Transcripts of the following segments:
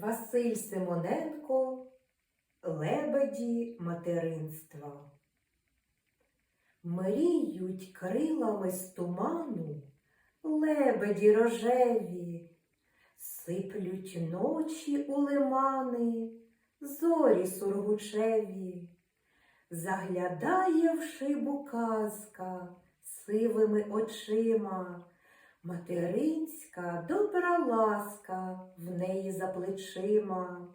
Василь Симоненко Лебеді материнства. Мріють крилами з туману лебеді рожеві, сиплють ночі у лимани, зорі сургучеві, заглядає в шибу казка сивими очима, материнська добра ласка неї за плечима.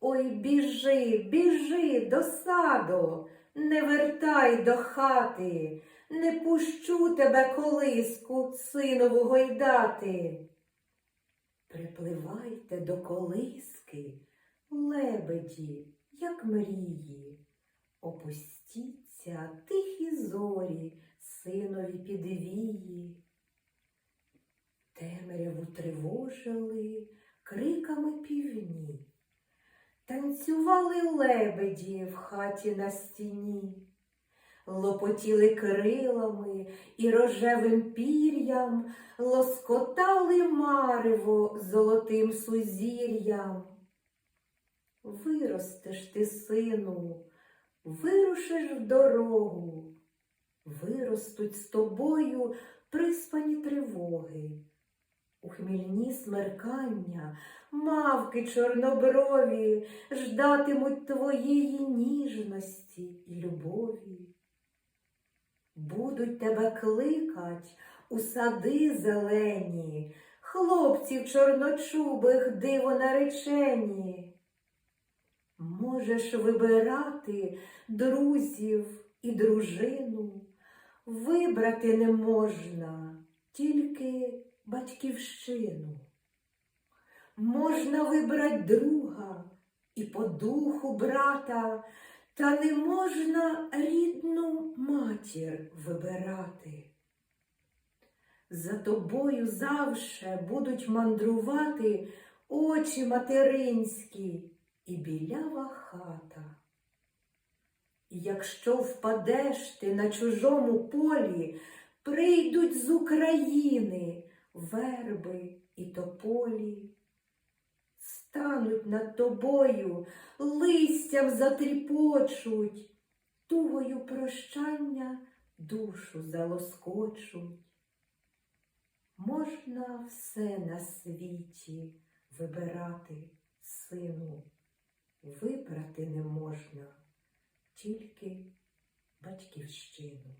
Ой, біжи, біжи до саду, не вертай до хати, не пущу тебе колиску синову гойдати. Припливайте до колиски, лебеді, як мрії, опустіться тихі зорі, синові підвії. Тривожили криками півні. Танцювали лебеді в хаті на стіні, лопотіли крилами і рожевим пір'ям, лоскотали марево золотим сузір'ям. Виростеш ти, сину, вирушиш в дорогу, виростуть з тобою приспані тривоги. У хмільні смеркання мавки чорноброві ждатимуть твоєї ніжності і любові. Будуть тебе кликать у сади зелені, хлопців чорночубих диво наречені. Можеш вибирати друзів і дружину, вибрати не можна тільки батьківщину. Можна вибрати друга і по духу брата, та не можна рідну матір вибирати. За тобою завше будуть мандрувати очі материнські і білява хата. Якщо впадеш ти на чужому полі, прийдуть з України верби і тополі, стануть над тобою, листям затріпочуть, тугою прощання душу залоскочуть. Можна все на світі вибирати, сину, вибрати не можна тільки батьківщину.